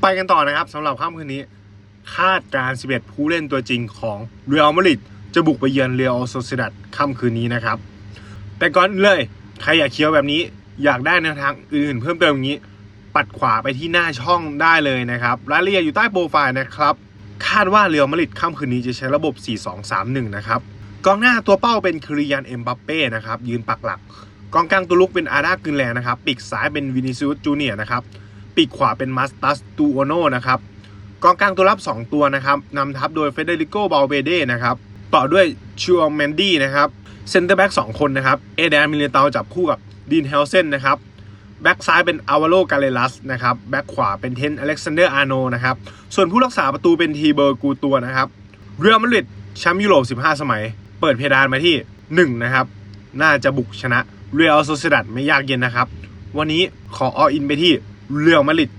ไปกันต่อนะครับสำหรับค่ำคืนนี้ คาดการ 11 ผู้เล่นตัวจริงของเรอัลมาดริดจะบุกไปเยือนเรอัลโซเซดัดค่ำคืนนี้นะครับ แต่ก่อนเลย ใครอยากเคี้ยวแบบนี้อยากได้แนวทางอื่นเพิ่มเติมอย่างนี้ ปัดขวาไปที่หน้าช่องได้เลยนะครับรายละเอียดอยู่ใต้โปรไฟล์นะครับ คาดว่าเรอัลมาดริดค่ำคืนนี้จะใช้ระบบ 4-2-3-1 นะครับกองหน้าตัวเป้าเป็นคริยันเอ็มบัปเป้นะครับยืนปักหลัก กองกลางตัวลุกเป็นอาร์ดากึนแลนะครับปีกซ้ายเป็นวินิซิอุสจูเนียนะครับ ปีกขวาเป็นมัสตัสตูโอโนนะครับกองกลางตัวรับ 2 ตัวนะครับนำทัพโดยเฟเดริโกบาลเบเดนะครับต่อด้วยชัวแมนดี้นะครับเซนเตอร์แบ็ก2คนนะครับเอเดนมิเลเตาจับคู่กับดีนเฮลเซนนะครับแบ็กซ้ายเป็นอาวาโลกาเลลัสนะครับแบ็กขวาเป็นเทนอเล็กซานเดอร์อาร์โนนะครับส่วนผู้รักษาประตูเป็นทีเบอร์กูตัวนะครับเรอัลมาดริดแชมป์ยุโรป 15 สมัย เปิดเพดานมาที่ 1 นะครับ น่าจะบุกชนะเรอัลโซเซดัดไม่ยากเย็นนะครับ วันนี้ขอออินไปที่ เรอัลมาดริด